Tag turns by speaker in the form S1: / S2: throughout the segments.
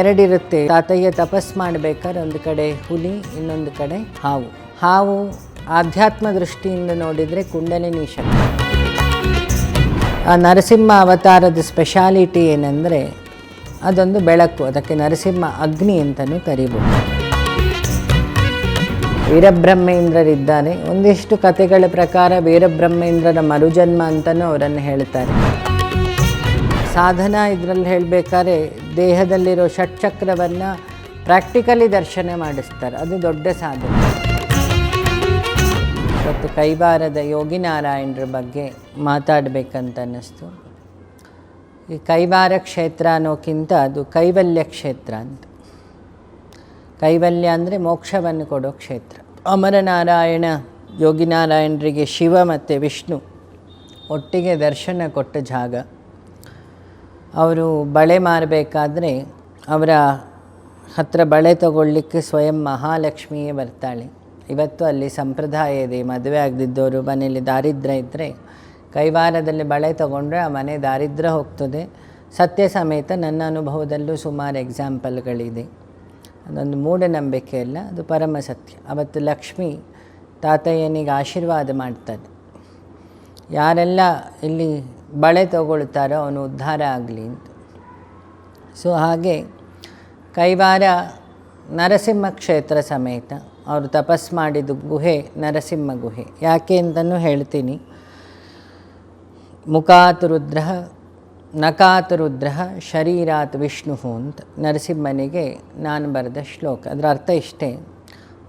S1: ಎರಡಿರುತ್ತೆ. ತಾತಯ್ಯ ತಪಸ್ ಮಾಡಬೇಕಾದ್ರೆ ಒಂದು ಕಡೆ ಹುಲಿ, ಇನ್ನೊಂದು ಕಡೆ ಹಾವು. ಹಾವು ಆಧ್ಯಾತ್ಮ ದೃಷ್ಟಿಯಿಂದ ನೋಡಿದರೆ ಕುಂಡಲಿನಿ ಶಕ್ತಿ ಆ ನರಸಿಂಹ ಅವತಾರದ ಸ್ಪೆಷಾಲಿಟಿ ಏನಂದರೆ ಅದೊಂದು ಬೆಳಕು, ಅದಕ್ಕೆ ನರಸಿಂಹ ಅಗ್ನಿ ಅಂತಲೂ ಕರಿಬೋದು. ವೀರಬ್ರಹ್ಮೇಂದ್ರರಿದ್ದಾರೆ. ಒಂದಿಷ್ಟು ಕಥೆಗಳ ಪ್ರಕಾರ ವೀರಬ್ರಹ್ಮೇಂದ್ರರ ಮರುಜನ್ಮ ಅಂತಲೂ ಅವರನ್ನು ಹೇಳ್ತಾರೆ. ಸಾಧನ ಇದರಲ್ಲಿ ಹೇಳಬೇಕಾದ್ರೆ ದೇಹದಲ್ಲಿರೋ ಷಟ್ಚಕ್ರವನ್ನು ಪ್ರಾಕ್ಟಿಕಲಿ ದರ್ಶನ ಮಾಡಿಸ್ತಾರೆ. ಅದು ದೊಡ್ಡ ಸಾಧನೆ. ಇವತ್ತು ಕೈವಾರದ ಯೋಗಿನಾರಾಯಣರ ಬಗ್ಗೆ ಮಾತಾಡಬೇಕಂತ ಅನ್ನಿಸ್ತು. ಈ ಕೈವಾರ ಕ್ಷೇತ್ರ ಅನ್ನೋಕ್ಕಿಂತ ಅದು ಕೈವಲ್ಯ ಕ್ಷೇತ್ರ ಅಂತ. ಕೈವಲ್ಯ ಅಂದರೆ ಮೋಕ್ಷವನ್ನು ಕೊಡೋ ಕ್ಷೇತ್ರ. ಅಮರನಾರಾಯಣ, ಯೋಗಿನಾರಾಯಣರಿಗೆ ಶಿವ ಮತ್ತು ವಿಷ್ಣು ಒಟ್ಟಿಗೆ ದರ್ಶನ ಕೊಟ್ಟ ಜಾಗ. ಅವರು ಬಳೆ ಮಾರಬೇಕಾದ್ರೆ ಅವರ ಹತ್ರ ಬಳೆ ತಗೊಳ್ಳಿಕ್ಕೆ ಸ್ವಯಂ ಮಹಾಲಕ್ಷ್ಮಿಯೇ ಬರ್ತಾಳೆ. ಇವತ್ತು ಅಲ್ಲಿ ಸಂಪ್ರದಾಯ ಇದೆ. ಮದುವೆ ಆಗದಿದ್ದವರು, ಮನೆಯಲ್ಲಿ ದಾರಿದ್ರ್ಯ ಇದ್ದರೆ ಕೈವಾರದಲ್ಲಿ ಬಳೆ ತಗೊಂಡ್ರೆ ಆ ಮನೆ ದಾರಿದ್ರ್ಯ ಹೋಗ್ತದೆ. ಸತ್ಯ ಸಮೇತ ನನ್ನ ಅನುಭವದಲ್ಲೂ ಸುಮಾರು ಎಕ್ಸಾಂಪಲ್ಗಳಿದೆ ಅದೊಂದು ಮೂಢನಂಬಿಕೆ ಅಲ್ಲ, ಅದು ಪರಮ ಸತ್ಯ. ಅವತ್ತು ಲಕ್ಷ್ಮಿ ತಾತಯ್ಯನಿಗೆ ಆಶೀರ್ವಾದ ಮಾಡ್ತಾನೆ ಯಾರೆಲ್ಲ ಇಲ್ಲಿ ಬಳೆ ತಗೊಳ್ತಾರೋ ಅವನು ಉದ್ಧಾರ ಆಗಲಿ ಅಂತ. ಸೊ ಹಾಗೆ ಕೈವಾರ ನರಸಿಂಹ ಕ್ಷೇತ್ರ ಸಮೇತ ಅವರು ತಪಸ್ ಮಾಡಿದ ಗುಹೆ ನರಸಿಂಹ ಗುಹೆ. ಯಾಕೆ ಅಂತಲೂ ಹೇಳ್ತೀನಿ. ಮುಖಾತ್ ರುದ್ರ ನಕಾತ್ ರುದ್ರ ಶರೀರಾತ್ ವಿಷ್ಣು ಅಂತ ನರಸಿಂಹನಿಗೆ ನಾನು ಬರೆದ ಶ್ಲೋಕ. ಅದರ ಅರ್ಥ ಇಷ್ಟೇ.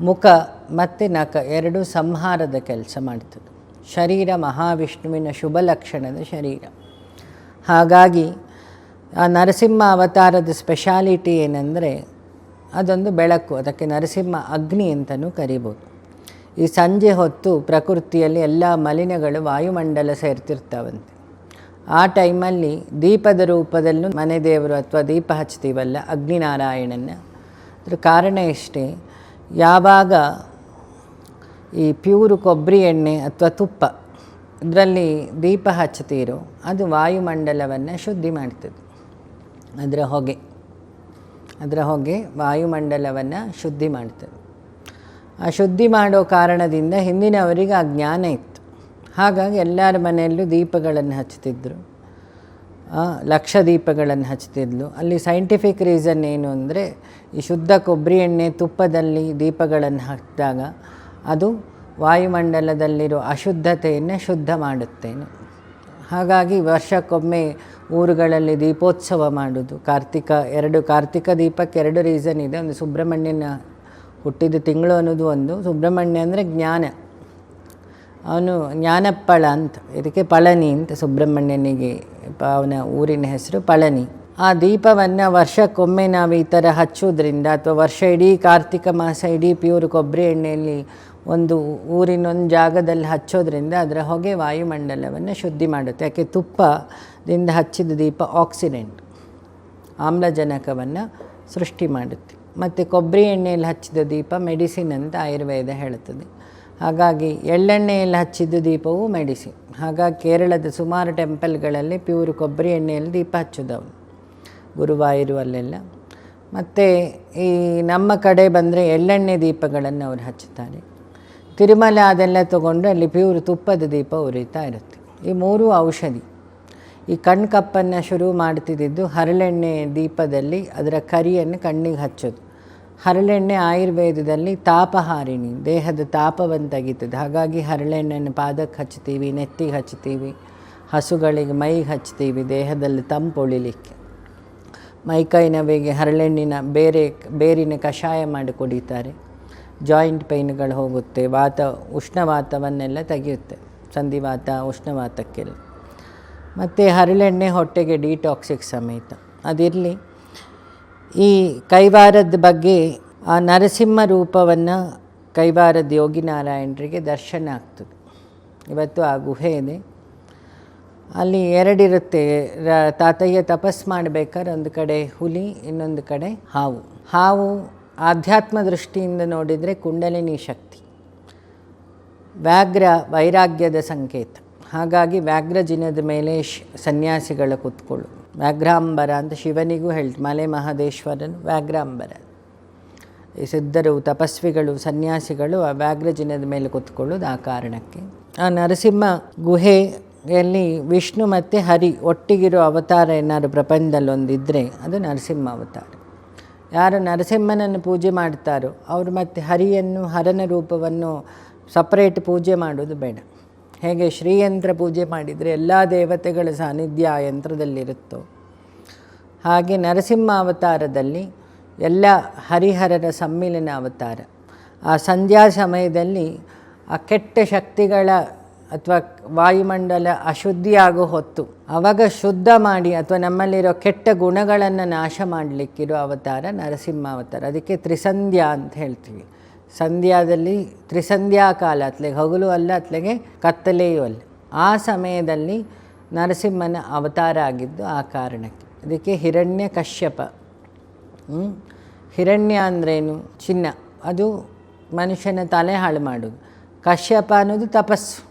S1: ಮುಖ ಮತ್ತು ನಕ ಎರಡೂ ಸಂಹಾರದ ಕೆಲಸ ಮಾಡ್ತದೆ. ಶರೀರ ಮಹಾವಿಷ್ಣುವಿನ ಶುಭ ಲಕ್ಷಣದ ಶರೀರ. ಹಾಗಾಗಿ ಆ ನರಸಿಂಹ ಅವತಾರದ ಸ್ಪೆಷಾಲಿಟಿ ಏನಂದರೆ ಅದೊಂದು ಬೆಳಕು, ಅದಕ್ಕೆ ನರಸಿಂಹ ಅಗ್ನಿ ಅಂತಲೂ ಕರಿಬೋದು. ಈ ಸಂಜೆ ಹೊತ್ತು ಪ್ರಕೃತಿಯಲ್ಲಿ ಎಲ್ಲ ಮಲಿನಗಳು ವಾಯುಮಂಡಲ ಸೇರ್ತಿರ್ತಾವಂತೆ. ಆ ಟೈಮಲ್ಲಿ ದೀಪದ ರೂಪದಲ್ಲೂ ಮನೆ ದೇವರು ಅಥವಾ ದೀಪ ಹಚ್ತೀವಲ್ಲ ಅಗ್ನಿನಾರಾಯಣನ ಅದ್ರ ಕಾರಣ ಇಷ್ಟೇ ಯಾವಾಗ ಈ ಪ್ಯೂರು ಕೊಬ್ಬರಿ ಎಣ್ಣೆ ಅಥವಾ ತುಪ್ಪ ಇದರಲ್ಲಿ ದೀಪ ಹಚ್ತೀರೋ ಅದು ವಾಯುಮಂಡಲವನ್ನು ಶುದ್ಧಿ ಮಾಡ್ತದೆ. ಅದರ ಹೊಗೆ ಅದರ ಹೊಗೆ ವಾಯುಮಂಡಲವನ್ನು ಶುದ್ಧಿ ಮಾಡ್ತದೆ. ಆ ಶುದ್ಧಿ ಮಾಡೋ ಕಾರಣದಿಂದ ಹಿಂದಿನವರಿಗೆ ಆ ಜ್ಞಾನ ಇತ್ತು. ಹಾಗಾಗಿ ಎಲ್ಲರ ಮನೆಯಲ್ಲೂ ದೀಪಗಳನ್ನು ಹಚ್ಚುತ್ತಿದ್ದರು ಲಕ್ಷ ದೀಪಗಳನ್ನು ಹಚ್ತಿದ್ಲು ಅಲ್ಲಿ ಸೈಂಟಿಫಿಕ್ ರೀಸನ್ ಏನು ಅಂದರೆ ಈ ಶುದ್ಧ ಕೊಬ್ಬರಿ ಎಣ್ಣೆ ತುಪ್ಪದಲ್ಲಿ ದೀಪಗಳನ್ನು ಹಾಕಿದಾಗ ಅದು ವಾಯುಮಂಡಲದಲ್ಲಿರುವ ಅಶುದ್ಧತೆಯನ್ನು ಶುದ್ಧ ಮಾಡುತ್ತೇನೆ. ಹಾಗಾಗಿ ವರ್ಷಕ್ಕೊಮ್ಮೆ ಊರುಗಳಲ್ಲಿ ದೀಪೋತ್ಸವ ಮಾಡುವುದು ಕಾರ್ತಿಕ, ಎರಡು ಕಾರ್ತಿಕ ದೀಪಕ್ಕೆ ಎರಡು ರೀಸನ್ ಇದೆ. ಒಂದು ಸುಬ್ರಹ್ಮಣ್ಯನ ಹುಟ್ಟಿದ ತಿಂಗಳು ಅನ್ನೋದು ಒಂದು. ಸುಬ್ರಹ್ಮಣ್ಯ ಅಂದರೆ ಜ್ಞಾನ. ಅವನು ಜ್ಞಾನಪ್ಪಳ ಅಂತ. ಇದಕ್ಕೆ ಪಳನಿ ಅಂತ ಸುಬ್ರಹ್ಮಣ್ಯನಿಗೆ ಅವನ ಊರಿನ ಹೆಸರು ಪಳನಿ. ಆ ದೀಪವನ್ನು ವರ್ಷಕ್ಕೊಮ್ಮೆ ನಾವು ಈ ಥರ ಹಚ್ಚೋದ್ರಿಂದ ಅಥವಾ ವರ್ಷ ಇಡೀ ಕಾರ್ತಿಕ ಮಾಸ ಇಡೀ ಪ್ಯೂರ್ ಕೊಬ್ಬರಿ ಎಣ್ಣೆಯಲ್ಲಿ ಒಂದು ಊರಿನ ಒಂದು ಜಾಗದಲ್ಲಿ ಹಚ್ಚೋದ್ರಿಂದ ಅದರ ಹೊಗೆ ವಾಯುಮಂಡಲವನ್ನು ಶುದ್ಧಿ ಮಾಡುತ್ತೆ. ಯಾಕೆ? ತುಪ್ಪದಿಂದ ಹಚ್ಚಿದ ದೀಪ ಆಕ್ಸಿಡೆಂಟ್. ಆಮ್ಲಜನಕವನ್ನು ಸೃಷ್ಟಿ ಮಾಡುತ್ತೆ. ಮತ್ತು ಕೊಬ್ಬರಿ ಎಣ್ಣೆಯಲ್ಲಿ ಹಚ್ಚಿದ ದೀಪ ಮೆಡಿಸಿನ್ ಅಂತ ಆಯುರ್ವೇದ ಹೇಳುತ್ತದೆ. ಹಾಗಾಗಿ ಎಳ್ಳೆಣ್ಣೆಯಲ್ಲಿ ಹಚ್ಚಿದ ದೀಪವು ಮೆಡಿಸಿನ್. ಹಾಗಾಗಿ ಕೇರಳದ ಸುಮಾರು ಟೆಂಪಲ್ಗಳಲ್ಲಿ ಪ್ಯೂರ್ ಕೊಬ್ಬರಿ ಎಣ್ಣೆಯಲ್ಲಿ ದೀಪ ಹಚ್ಚಿದವು ಗುರುವಾಯೂರು ಅಲ್ಲೆಲ್ಲ ಮತ್ತು ಈ ನಮ್ಮ ಕಡೆ ಬಂದರೆ ಎಳ್ಳೆಣ್ಣೆ ದೀಪಗಳನ್ನು ಅವರು ಹಚ್ಚುತ್ತಾರೆ. ತಿರುಮಲ ಅದೆಲ್ಲ ತೊಗೊಂಡು ಅಲ್ಲಿ ಪ್ಯೂರ್ ತುಪ್ಪದ ದೀಪ ಉರಿತಾ ಇರುತ್ತೆ. ಈ ಮೂರು ಔಷಧಿ. ಈ ಕಣ್ಣು ಕಪ್ಪನ್ನು ಶುರು ಮಾಡ್ತಿದ್ದಿದ್ದು ಹರಳೆಣ್ಣೆ ದೀಪದಲ್ಲಿ ಅದರ ಕರಿಯನ್ನು ಕಣ್ಣಿಗೆ ಹಚ್ಚೋದು. ಹರಳೆಣ್ಣೆ ಆಯುರ್ವೇದದಲ್ಲಿ ತಾಪಹಾರಿಣಿ, ದೇಹದ ತಾಪವನ್ನು ತೆಗಿತದೆ. ಹಾಗಾಗಿ ಹರಳೆಣ್ಣೆಯನ್ನು ಪಾದಕ್ಕೆ ಹಚ್ತೀವಿ ನೆತ್ತಿಗೆ ಹಚ್ತೀವಿ ಹಸುಗಳಿಗೆ ಮೈಗೆ ಹಚ್ತೀವಿ ದೇಹದಲ್ಲಿ ತಂಪು ಉಳಿಲಿಕ್ಕೆ. ಮೈಕೈ ನವೆಗೆ ಹರಳೆಣ್ಣಿನ ಬೇರೆ ಬೇರಿನ ಕಷಾಯ ಮಾಡಿ ಕುಡಿತಾರೆ. ಜಾಯಿಂಟ್ ಪೈನ್ಗಳು ಹೋಗುತ್ತೆ, ವಾತ ಉಷ್ಣವಾತವನ್ನೆಲ್ಲ ತೆಗೆಯುತ್ತೆ ಸಂಧಿವಾತ ಉಷ್ಣವಾತಕ್ಕೆಲ್ಲ ಮತ್ತು ಹರಳೆಣ್ಣೆ ಹೊಟ್ಟೆಗೆ ಡಿಟಾಕ್ಸಿಕ್ ಸಮೇತ. ಅದಿರಲಿ, ಈ ಕೈವಾರದ ಬಗ್ಗೆ ಆ ನರಸಿಂಹ ರೂಪವನ್ನು ಕೈವಾರದ ಯೋಗಿನಾರಾಯಣರಿಗೆ ದರ್ಶನ ಆಗ್ತದೆ. ಇವತ್ತು ಆ ಗುಹೆ ಇದೆ. ಅಲ್ಲಿ ಎರಡಿರುತ್ತೆ, ರ- ತಾತಯ್ಯ ತಪಸ್ ಮಾಡಬೇಕಾದ್ರೆ ಒಂದು ಕಡೆ ಹುಲಿ, ಇನ್ನೊಂದು ಕಡೆ ಹಾವು. ಹಾವು ಆಧ್ಯಾತ್ಮ ದೃಷ್ಟಿಯಿಂದ ನೋಡಿದರೆ ಕುಂಡಲಿನಿ ಶಕ್ತಿ. ವ್ಯಾಘ್ರ ವೈರಾಗ್ಯದ ಸಂಕೇತ. ಹಾಗಾಗಿ ವ್ಯಾಘ್ರ ಜಿನದ ಮೇಲೆ ಶ್ ಸನ್ಯಾಸಿಗಳ ಕೂತ್ಕೊಳ್ಳು. ವ್ಯಾಘ್ರಾಂಬರ ಅಂತ ಶಿವನಿಗೂ ಹೇಳ್ತು ಮಲೆ ಮಹದೇಶ್ವರನು ವ್ಯಾಘ್ರಾಂಬರ. ಈ ಸಿದ್ಧರು, ತಪಸ್ವಿಗಳು, ಸನ್ಯಾಸಿಗಳು ಆ ವ್ಯಾಘ್ರಜಿನದ ಮೇಲೆ ಕೂತ್ಕೊಳ್ಳೋದು ಆ ಕಾರಣಕ್ಕೆ. ಆ ನರಸಿಂಹ ಗುಹೆಯಲ್ಲಿ ವಿಷ್ಣು ಮತ್ತು ಹರಿ ಒಟ್ಟಿಗಿರೋ ಅವತಾರ ಏನಾದ್ರು ಪ್ರಪಂಚದಲ್ಲಿ ಒಂದಿದ್ದರೆ ಅದು ನರಸಿಂಹ ಅವತಾರ. ಯಾರು ನರಸಿಂಹನನ್ನು ಪೂಜೆ ಮಾಡ್ತಾರೋ ಅವರು ಮತ್ತು ಹರಿಯನ್ನು, ಹರನ ರೂಪವನ್ನು ಸಪ್ರೇಟ್ ಪೂಜೆ ಮಾಡೋದು ಬೇಡ. ಹೇಗೆ ಶ್ರೀಯಂತ್ರ ಪೂಜೆ ಮಾಡಿದರೆ ಎಲ್ಲ ದೇವತೆಗಳ ಸಾನ್ನಿಧ್ಯ ಆ ಯಂತ್ರದಲ್ಲಿರುತ್ತೋ. ಹಾಗೆ ನರಸಿಂಹ ಅವತಾರದಲ್ಲಿ ಎಲ್ಲ ಹರಿಹರರ ಸಮ್ಮಿಲನ ಅವತಾರ. ಆ ಸಂಧ್ಯಾ ಸಮಯದಲ್ಲಿ ಆ ಕೆಟ್ಟ ಶಕ್ತಿಗಳ ಅಥವಾ ವಾಯುಮಂಡಲ ಅಶುದ್ಧಿಯಾಗೋ ಹೊತ್ತು, ಅವಾಗ ಶುದ್ಧ ಮಾಡಿ ಅಥವಾ ನಮ್ಮಲ್ಲಿರೋ ಕೆಟ್ಟ ಗುಣಗಳನ್ನು ನಾಶ ಮಾಡಲಿಕ್ಕಿರೋ ಅವತಾರ ನರಸಿಂಹ ಅವತಾರ ಅದಕ್ಕೆ ತ್ರಿಸಂಧ್ಯಾ ಅಂತ ಹೇಳ್ತೀವಿ. ಸಂಧ್ಯಾದಲ್ಲಿ, ತ್ರಿಸಂಧ್ಯಾ ಕಾಲ ಅತ್ಲೆಗೆ ಹಗಲು ಅಲ್ಲ ಅತ್ಲೆಗೆ ಕತ್ತಲೆಯೂ ಅಲ್ಲ. ಆ ಸಮಯದಲ್ಲಿ ನರಸಿಂಹನ ಅವತಾರ ಆಗಿದ್ದು ಆ ಕಾರಣಕ್ಕೆ. ಅದಕ್ಕೆ ಹಿರಣ್ಯ ಕಶ್ಯಪ? ಹಿರಣ್ಯ ಅಂದ್ರೇನು? ಚಿನ್ನ. ಅದು ಮನುಷ್ಯನ ತಲೆ ಹಾಳು ಮಾಡೋದು ಕಶ್ಯಪ ಅನ್ನೋದು ತಪಸ್ಸು.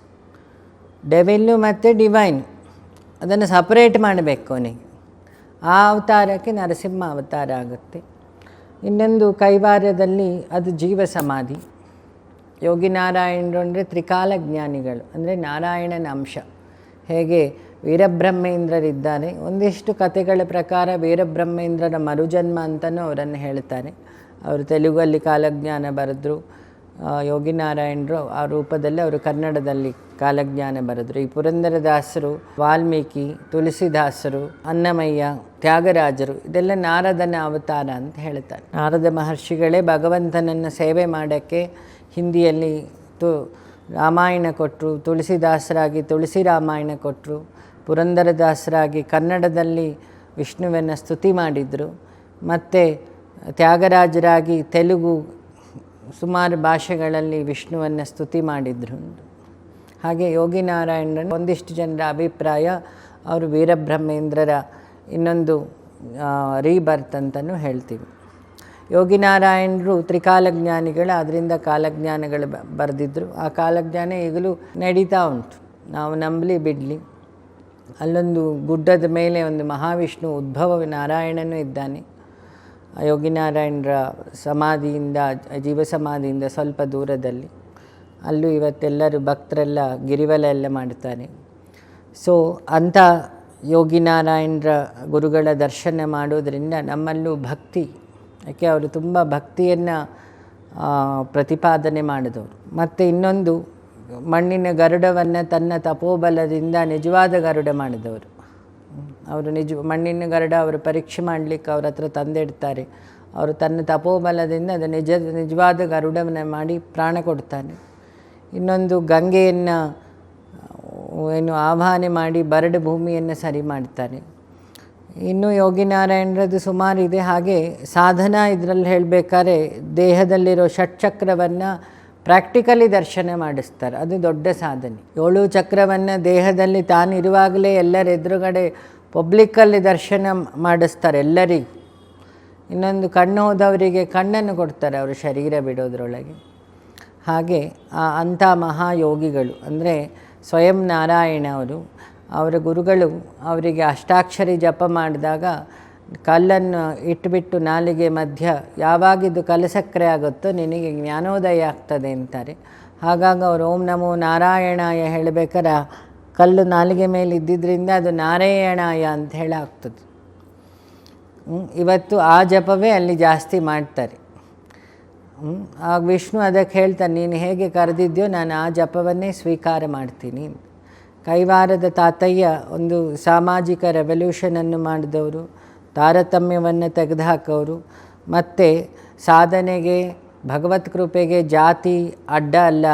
S1: ಡೆವಿಲ್ಲು ಮತ್ತು ಡಿವೈನ್ ಅದನ್ನು ಸಪರೇಟ್ ಮಾಡಬೇಕು ಅವನಿಗೆ ಆ ಅವತಾರಕ್ಕೆ ನರಸಿಂಹ ಅವತಾರ ಆಗುತ್ತೆ. ಇನ್ನೊಂದು ಕೈವಾರ್ಯದಲ್ಲಿ ಅದು ಜೀವ ಸಮಾಧಿ. ಯೋಗಿನಾರಾಯಣರು ಅಂದರೆ ತ್ರಿಕಾಲ ಜ್ಞಾನಿಗಳು, ಅಂದರೆ ನಾರಾಯಣನ ಅಂಶ. ಹೇಗೆ ವೀರಬ್ರಹ್ಮೇಂದ್ರರಿದ್ದಾರೆ. ಒಂದಿಷ್ಟು ಕಥೆಗಳ ಪ್ರಕಾರ ವೀರಬ್ರಹ್ಮೇಂದ್ರರ ಮರುಜನ್ಮ ಅಂತಲೂ ಅವರನ್ನು ಹೇಳ್ತಾರೆ. ಅವರು ತೆಲುಗಲ್ಲಿ ಕಾಲಜ್ಞಾನ ಬರೆದ್ರು. ಯೋಗಿ ಯೋಗಿನಾರಾಯಣರು ಆ ರೂಪದಲ್ಲಿ ಅವರು ಕನ್ನಡದಲ್ಲಿ ಕಾಲಜ್ಞಾನ ಬರೆದರು. ಈ ಪುರಂದರದಾಸರು, ವಾಲ್ಮೀಕಿ, ತುಳಸಿದಾಸರು ಅನ್ನಮಯ್ಯ ತ್ಯಾಗರಾಜರು, ಇದೆಲ್ಲ ನಾರದನ ಅವತಾರ ಅಂತ ಹೇಳ್ತಾರೆ. ನಾರದ ಮಹರ್ಷಿಗಳೇ ಭಗವಂತನನ್ನು ಸೇವೆ ಮಾಡೋಕ್ಕೆ ಹಿಂದಿಯಲ್ಲಿ ತು ರಾಮಾಯಣ ಕೊಟ್ಟರು ತುಳಸಿದಾಸರಾಗಿ ತುಳಸಿ ರಾಮಾಯಣ ಕೊಟ್ಟರು ಪುರಂದರದಾಸರಾಗಿ ಕನ್ನಡದಲ್ಲಿ ವಿಷ್ಣುವನ್ನು ಸ್ತುತಿ ಮಾಡಿದರು. ಮತ್ತು ತ್ಯಾಗರಾಜರಾಗಿ ತೆಲುಗು ಸುಮಾರು ಭಾಷೆಗಳಲ್ಲಿ ವಿಷ್ಣುವನ್ನು ಸ್ತುತಿ ಮಾಡಿದರು. ಹಾಗೆ ಯೋಗಿನಾರಾಯಣರನ್ನು ಒಂದಿಷ್ಟು ಜನರ ಅಭಿಪ್ರಾಯ, ಅವರು ವೀರಬ್ರಹ್ಮೇಂದ್ರರ ಇನ್ನೊಂದು ರೀಬರ್ತ್ ಅಂತಲೂ ಹೇಳ್ತೀವಿ. ಯೋಗಿನಾರಾಯಣರು ತ್ರಿಕಾಲಜ್ಞಾನಿಗಳು ಅದರಿಂದ ಕಾಲಜ್ಞಾನಗಳು ಬರೆದಿದ್ದರು ಆ ಕಾಲಜ್ಞಾನ ಈಗಲೂ ನಡೀತಾ ಉಂಟು. ನಾವು ನಂಬಲಿ ಬಿಡಲಿ. ಅಲ್ಲೊಂದು ಗುಡ್ಡದ ಮೇಲೆ ಒಂದು ಮಹಾವಿಷ್ಣು ಉದ್ಭವ ನಾರಾಯಣನು ಇದ್ದಾನೆ. ಯೋಗಿನಾರಾಯಣರ ಸಮಾಧಿಯಿಂದ ಜೀವ ಸಮಾಧಿಯಿಂದ ಸ್ವಲ್ಪ ದೂರದಲ್ಲಿ. ಅಲ್ಲೂ ಇವತ್ತೆಲ್ಲರೂ ಭಕ್ತರೆಲ್ಲ ಗಿರಿವಲ ಎಲ್ಲ ಮಾಡ್ತಾರೆ ಸೊ ಅಂಥ ಯೋಗಿನಾರಾಯಣರ ಗುರುಗಳ ದರ್ಶನ ಮಾಡೋದರಿಂದ ನಮ್ಮಲ್ಲೂ ಭಕ್ತಿ, ಯಾಕೆ ಅವರು ತುಂಬ ಭಕ್ತಿಯನ್ನು ಪ್ರತಿಪಾದನೆ ಮಾಡಿದವರು. ಮತ್ತು ಇನ್ನೊಂದು, ಮಣ್ಣಿನ ಗರುಡವನ್ನು ತನ್ನ ತಪೋಬಲದಿಂದ ನಿಜವಾದ ಗರುಡ ಮಾಡಿದವರು. ಅವರು ನಿಜ, ಮಣ್ಣಿನ ಗರುಡ ಅವರು ಪರೀಕ್ಷೆ ಮಾಡಲಿಕ್ಕೆ ಅವ್ರ ಹತ್ರ ತಂದಿಡ್ತಾರೆ. ಅವರು ತನ್ನ ತಪೋಬಲದಿಂದ ಅದು ನಿಜ, ನಿಜವಾದ ಗರುಡವನ್ನು ಮಾಡಿ ಪ್ರಾಣ ಕೊಡ್ತಾನೆ. ಇನ್ನೊಂದು ಗಂಗೆಯನ್ನು ಏನು ಆವಾಹನೆ ಮಾಡಿ ಬರಡು ಭೂಮಿಯನ್ನು ಸರಿ ಮಾಡ್ತಾರೆ ಇನ್ನು ಯೋಗಿನಾರಾಯಣರದ್ದು ಸುಮಾರು ಇದೆ. ಹಾಗೆ ಸಾಧನ ಇದರಲ್ಲಿ ಹೇಳಬೇಕಾದ್ರೆ ದೇಹದಲ್ಲಿರೋ ಷಟ್ಚಕ್ರವನ್ನು ಪ್ರಾಕ್ಟಿಕಲಿ ದರ್ಶನ ಮಾಡಿಸ್ತಾರೆ. ಅದು ದೊಡ್ಡ ಸಾಧನೆ. ಏಳು ಚಕ್ರವನ್ನು ದೇಹದಲ್ಲಿ ತಾನಿರುವಾಗಲೇ ಎಲ್ಲರ ಎದುರುಗಡೆ ಪಬ್ಲಿಕ್ಕಲ್ಲಿ ದರ್ಶನ ಮಾಡಿಸ್ತಾರೆ ಎಲ್ಲರಿಗೂ. ಇನ್ನೊಂದು ಕಣ್ಣು ಹೋದವರಿಗೆ ಕಣ್ಣನ್ನು ಕೊಡ್ತಾರೆ ಅವರು ಶರೀರ ಬಿಡೋದ್ರೊಳಗೆ. ಹಾಗೆ ಆ ಅಂಥ ಮಹಾಯೋಗಿಗಳು, ಅಂದರೆ ಸ್ವಯಂ ನಾರಾಯಣ ಅವರು, ಅವರ ಗುರುಗಳು ಅವರಿಗೆ ಅಷ್ಟಾಕ್ಷರಿ ಜಪ ಮಾಡಿದಾಗ ಕಲ್ಲನ್ನು ಇಟ್ಟುಬಿಟ್ಟು ನಾಲಿಗೆ ಮಧ್ಯ ಯಾವಾಗಿದ್ದು ಕಲಸಕ್ಕರೆ ಆಗುತ್ತೋ ನಿನಗೆ ಜ್ಞಾನೋದಯ ಆಗ್ತದೆ ಅಂತಾರೆ ಹಾಗಾಗಿ ಅವರು ಓಂ ನಮೋ ನಾರಾಯಣಾಯ ಹೇಳಬೇಕಾರೆ ಕಲ್ಲು ನಾಲಿಗೆ ಮೇಲೆ ಇದ್ದಿದ್ದರಿಂದ ಅದು ನಾರಾಯಣಾಯ ಅಂತ ಹೇಳಾಗ್ತದೆ ಇವತ್ತು ಆ ಜಪವೇ ಅಲ್ಲಿ ಜಾಸ್ತಿ ಮಾಡ್ತಾರೆ. ಆಗ ವಿಷ್ಣು ಅದಕ್ಕೆ ಹೇಳ್ತಾನೆ, ನೀನು ಹೇಗೆ ಕರೆದಿದ್ಯೋ ನಾನು ಆ ಜಪವನ್ನೇ ಸ್ವೀಕಾರ ಮಾಡ್ತೀನಿ. ಕೈವಾರದ ತಾತಯ್ಯ ಒಂದು ಸಾಮಾಜಿಕ ರೆವಲ್ಯೂಷನನ್ನು ಮಾಡಿದವರು, ತಾರತಮ್ಯವನ್ನು ತೆಗೆದುಹಾಕೋರು ಮತ್ತು ಸಾಧನೆಗೆ, ಭಗವತ್ ಕೃಪೆಗೆ ಜಾತಿ ಅಡ್ಡ ಅಲ್ಲ,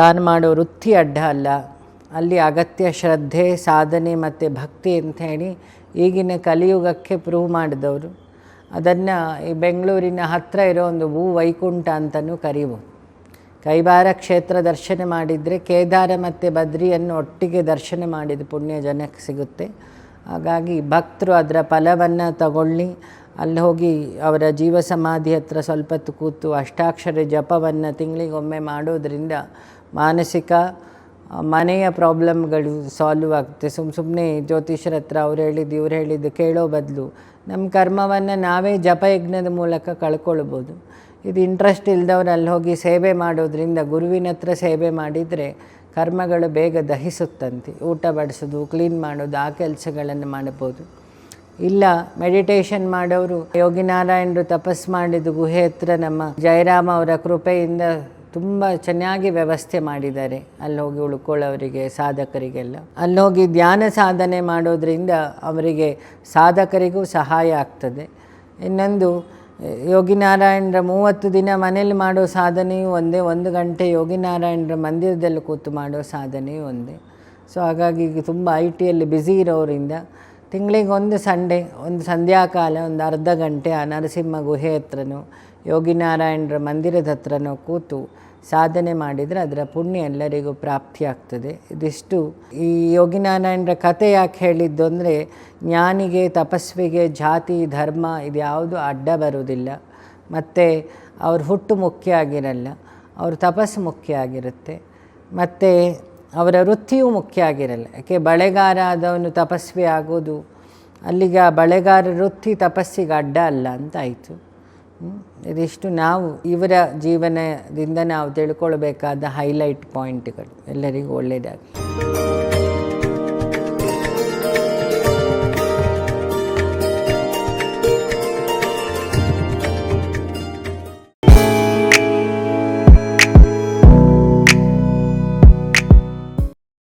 S1: ತಾನು ಮಾಡೋ ವೃತ್ತಿ ಅಡ್ಡ ಅಲ್ಲ. ಅಲ್ಲಿ ಅಗತ್ಯ ಶ್ರದ್ಧೆ, ಸಾಧನೆ ಮತ್ತು ಭಕ್ತಿ ಅಂತ ಹೇಳಿ ಈಗಿನ ಕಲಿಯುಗಕ್ಕೆ ಪ್ರೂವ್ ಮಾಡಿದವರು. ಅದನ್ನು ಈ ಬೆಂಗಳೂರಿನ ಹತ್ತಿರ ಇರೋ ಒಂದು ಭೂ ವೈಕುಂಠ ಅಂತಲೂ ಕರೀಬೋದು ಕೈಬಾರ ಕ್ಷೇತ್ರ ದರ್ಶನ ಮಾಡಿದರೆ ಕೇದಾರ ಮತ್ತು ಬದ್ರಿಯನ್ನು ಒಟ್ಟಿಗೆ ದರ್ಶನ ಮಾಡಿದ ಪುಣ್ಯ ಜನಕ್ಕೆ ಸಿಗುತ್ತೆ. ಹಾಗಾಗಿ ಭಕ್ತರು ಅದರ ಫಲವನ್ನು ತಗೊಳ್ಳಿ. ಅಲ್ಲಿ ಹೋಗಿ ಅವರ ಜೀವ ಸಮಾಧಿ ಹತ್ರ ಸ್ವಲ್ಪ ಕೂತು ಅಷ್ಟಾಕ್ಷರ ಜಪವನ್ನು ತಿಂಗಳಿಗೊಮ್ಮೆ ಮಾಡೋದ್ರಿಂದ ಮಾನಸಿಕ ಮನೆಯ ಪ್ರಾಬ್ಲಮ್ಗಳು ಸಾಲ್ವ್ ಆಗುತ್ತೆ. ಸುಮ್ಮ ಸುಮ್ಮನೆ ಜ್ಯೋತಿಷರ ಹತ್ರ ಅವ್ರು ಹೇಳಿದ್ದು, ಇವ್ರು ಹೇಳಿದ್ದು ಕೇಳೋ ಬದಲು ನಮ್ಮ ಕರ್ಮವನ್ನು ನಾವೇ ಜಪಯಜ್ಞದ ಮೂಲಕ ಕಳ್ಕೊಳ್ಬೋದು. ಇದು ಇಂಟ್ರೆಸ್ಟ್ ಇಲ್ದವ್ರು ಅಲ್ಲಿ ಹೋಗಿ ಸೇವೆ ಮಾಡೋದ್ರಿಂದ ಗುರುವಿನ ಹತ್ರ ಸೇವೆ ಮಾಡಿದರೆ ಕರ್ಮಗಳು ಬೇಗ ದಹಿಸುತ್ತಂತೆ. ಊಟ ಬಡಿಸೋದು ಕ್ಲೀನ್ ಮಾಡೋದು, ಆ ಕೆಲಸಗಳನ್ನು ಮಾಡ್ಬೋದು ಇಲ್ಲ ಮೆಡಿಟೇಷನ್ ಮಾಡೋರು ಯೋಗಿನಾರಾಯಣರು ತಪಸ್ಸು ಮಾಡಿದ ಗುಹೆ ಹತ್ರ ನಮ್ಮ ಜಯರಾಮ ಅವರ ಕೃಪೆಯಿಂದ ತುಂಬ ಚೆನ್ನಾಗಿ ವ್ಯವಸ್ಥೆ ಮಾಡಿದ್ದಾರೆ. ಅಲ್ಲಿ ಹೋಗಿ ಉಳ್ಕೊಳ್ಳೋರಿಗೆ ಸಾಧಕರಿಗೆಲ್ಲ. ಅಲ್ಲಿ ಹೋಗಿ ಧ್ಯಾನ ಸಾಧನೆ ಮಾಡೋದರಿಂದ ಅವರಿಗೆ ಸಾಧಕರಿಗೂ ಸಹಾಯ ಆಗ್ತದೆ. ಇನ್ನೊಂದು ಯೋಗಿನಾರಾಯಣರ ಮೂವತ್ತು ದಿನ ಮನೇಲಿ ಮಾಡೋ ಸಾಧನೆಯೂ ಒಂದೇ, ಒಂದು ಗಂಟೆ ಯೋಗಿನಾರಾಯಣರ ಮಂದಿರದಲ್ಲಿ ಕೂತು ಮಾಡೋ ಸಾಧನೆಯೂ ಒಂದೇ. ಸೊ, ಹಾಗಾಗಿ ಈಗ ತುಂಬ ಐ ಟಿಯಲ್ಲಿ ಬ್ಯುಸಿ ಇರೋರಿಂದ ತಿಂಗಳಿಗೆ ಒಂದು ಸಂಡೇ, ಒಂದು ಸಂಧ್ಯಾಕಾಲ, ಒಂದು ಅರ್ಧ ಗಂಟೆ ಆ ನರಸಿಂಹ ಗುಹೆ ಹತ್ರನೋ ಯೋಗಿನಾರಾಯಣರ ಮಂದಿರದ ಹತ್ರನೋ ಕೂತು ಸಾಧನೆ ಮಾಡಿದರೆ ಅದರ ಪುಣ್ಯ ಎಲ್ಲರಿಗೂ ಪ್ರಾಪ್ತಿಯಾಗ್ತದೆ ಇದಿಷ್ಟು. ಈ ಯೋಗಿನಾರಾಯಣರ ಕಥೆ ಯಾಕೆ ಹೇಳಿದ್ದು ಅಂದರೆ, ಜ್ಞಾನಿಗೆ, ತಪಸ್ವಿಗೆ, ಜಾತಿ, ಧರ್ಮ ಇದ್ಯಾವುದು ಅಡ್ಡ ಬರುವುದಿಲ್ಲ. ಮತ್ತು ಅವ್ರ ಹುಟ್ಟು ಮುಖ್ಯ ಆಗಿರಲ್ಲ, ಅವ್ರ ತಪಸ್ಸು ಮುಖ್ಯ ಆಗಿರುತ್ತೆ. ಮತ್ತು ಅವರ ವೃತ್ತಿಯೂ ಮುಖ್ಯ ಆಗಿರಲ್ಲ. ಯಾಕೆ ಬಳೆಗಾರ ಆದವನು ತಪಸ್ವಿ ಆಗೋದು, ಅಲ್ಲಿಗೆ ಆ ಬಳೆಗಾರ ವೃತ್ತಿ ತಪಸ್ಸಿಗೆ ಅಡ್ಡ ಅಲ್ಲ ಅಂತ ಆಯಿತು. ಇದಿಷ್ಟು ನಾವು ಇವರ ಜೀವನದಿಂದ ನಾವು ತಿಳ್ಕೊಳ್ಬೇಕಾದ ಹೈಲೈಟ್ ಪಾಯಿಂಟ್ಗಳು ಎಲ್ಲರಿಗೂ ಒಳ್ಳೆಯದಾಗಲಿ